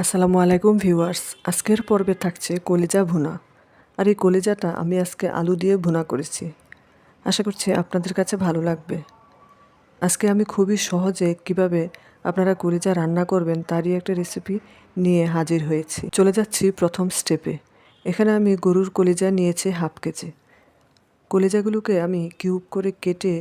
আসসালামু আলাইকুম ভিউয়ার্স। আজকের পর্বে থাকছে কলিজা ভুনা। আর এই কলিজাটা আমি আজকে আলু দিয়ে ভুনা করেছি। আশা করছি আপনাদের কাছে ভালো লাগবে। আজকে আমি খুবই সহজে কীভাবে আপনারা কলিজা রান্না করবেন তারই একটা রেসিপি নিয়ে হাজির হয়েছি। চলে যাচ্ছি প্রথম স্টেপে এখানে আমি গরুর কলিজা নিয়েছি হাফ কেজি। কলিজাগুলোকে আমি কিউব করে কেটে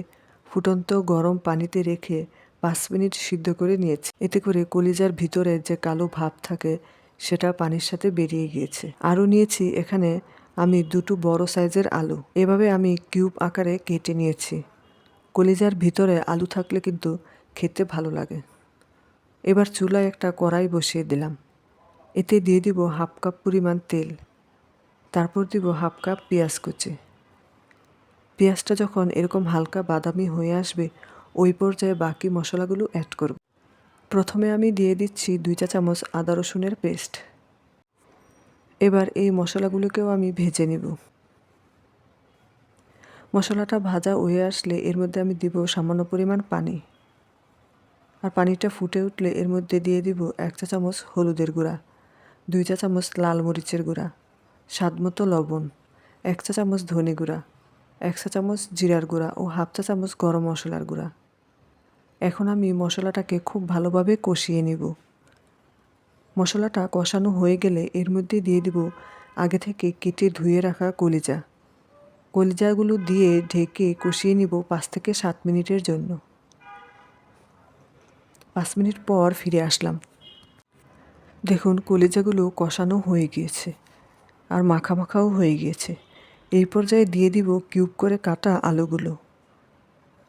ফুটন্ত গরম পানিতে রেখে পাঁচ মিনিট সিদ্ধ করে নিয়েছি। এতে করে কলিজার ভিতরে যে কালো ভাব থাকে, সেটা পানির সাথে বেরিয়ে গিয়েছে। আরও নিয়েছি এখানে আমি দুটো বড় সাইজের আলু। এভাবে আমি কিউব আকারে কেটে নিয়েছি। কলিজার ভিতরে আলু থাকলে কিন্তু খেতে ভালো লাগে। এবার চুলায় একটা কড়াই বসিয়ে দিলাম। এতে দিয়ে দিব হাফ কাপ পরিমাণ তেল। তারপর দিব হাফ কাপ পেঁয়াজ কুচি। পেঁয়াজটা যখন এরকম হালকা বাদামি হয়ে আসবে ওই পর্যায়ে বাকি মশলাগুলো অ্যাড করব। প্রথমে আমি দিয়ে দিচ্ছি দুই চা চামচ আদা রসুনের পেস্ট এবার এই মশলাগুলোকেও আমি ভেজে নেব। মশলাটা ভাজা হয়ে আসলে এর মধ্যে আমি দিব সামান্য পরিমাণ পানি। আর পানিটা ফুটে উঠলে এর মধ্যে দিয়ে দিব এক চা চামচ হলুদের গুঁড়া, দুই চা চামচ লাল মরিচের গুঁড়া, স্বাদ মতো লবণ, এক চা চামচ ধনে গুঁড়া, এক চা চামচ জিরার গুঁড়া ও হাফ চা চামচ গরম মশলার গুঁড়া। এখন আমি মশলাটাকে খুব ভালোভাবে কষিয়ে নেব। মশলাটা কষানো হয়ে গেলে এর মধ্যে দিয়ে দিব আগে থেকে কেটে ধুয়ে রাখা কলিজা। কলিজাগুলো দিয়ে ঢেকে কষিয়ে নিব পাঁচ থেকে সাত মিনিটের জন্য। পাঁচ মিনিট পর ফিরে আসলাম। দেখুন, কলিজাগুলো কষানো হয়ে গিয়েছে আর মাখা মাখাও হয়ে গিয়েছে। এই পর্যায়ে দিয়ে দিব কিউব করে কাটা আলুগুলো।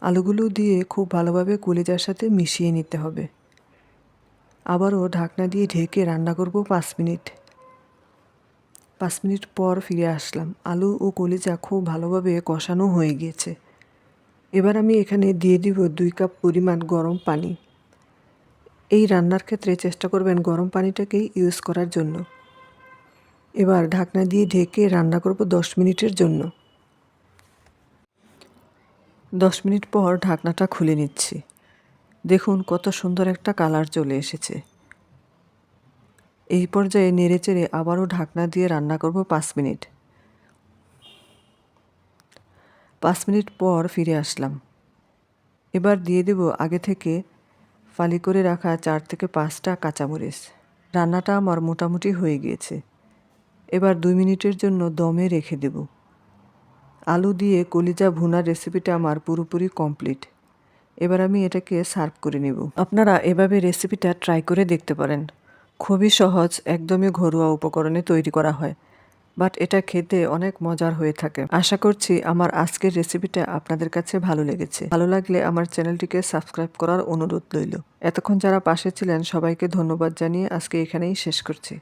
আলুগুলো দিয়ে খুব ভালোভাবে কলিজার সাথে মিশিয়ে নিতে হবে। আবারও ঢাকনা দিয়ে ঢেকে রান্না করব পাঁচ মিনিট। পাঁচ মিনিট পর ফিরে আসলাম। আলু ও কলিজা খুব ভালোভাবে কষানো হয়ে গিয়েছে। এবার আমি এখানে দিয়ে দিব দুই কাপ পরিমাণ গরম পানি। এই রান্নার ক্ষেত্রে চেষ্টা করবেন গরম পানিটাকেই ইউজ করার জন্য। এবার ঢাকনা দিয়ে ঢেকে রান্না করব দশ মিনিটের জন্য। দশ মিনিট পর ঢাকনাটা খুলে নিচ্ছি। দেখুন কত সুন্দর একটা কালার চলে এসেছে। এই পর্যায়ে নেড়ে চেড়ে আবারও ঢাকনা দিয়ে রান্না করব পাঁচ মিনিট। পাঁচ মিনিট পর ফিরে আসলাম। এবার দিয়ে দেব আগে থেকে ফালি করে রাখা চার থেকে পাঁচটা কাঁচামরিচ। রান্নাটা আমার মোটামুটি হয়ে গিয়েছে। এবার দুই মিনিটের জন্য দমে রেখে দেব। আলু দিয়ে কলিজা ভুনার রেসিপিটা আমার পুরোপুরি কমপ্লিট এবার আমি এটাকে সার্ভ করে নেব। আপনারা এভাবে রেসিপিটা ট্রাই করে দেখতে পারেন। খুবই সহজ, একদমই ঘরোয়া উপকরণে তৈরি করা হয়। বাট এটা খেতে অনেক মজার হয়ে থাকে। আশা করছি আমার আজকের রেসিপিটা আপনাদের কাছে ভালো লেগেছে। ভালো লাগলে আমার চ্যানেলটিকে সাবস্ক্রাইব করার অনুরোধ রইল। এতক্ষণ যারা পাশে ছিলেন, সবাইকে ধন্যবাদ জানিয়ে আজকে এখানেই শেষ করছি।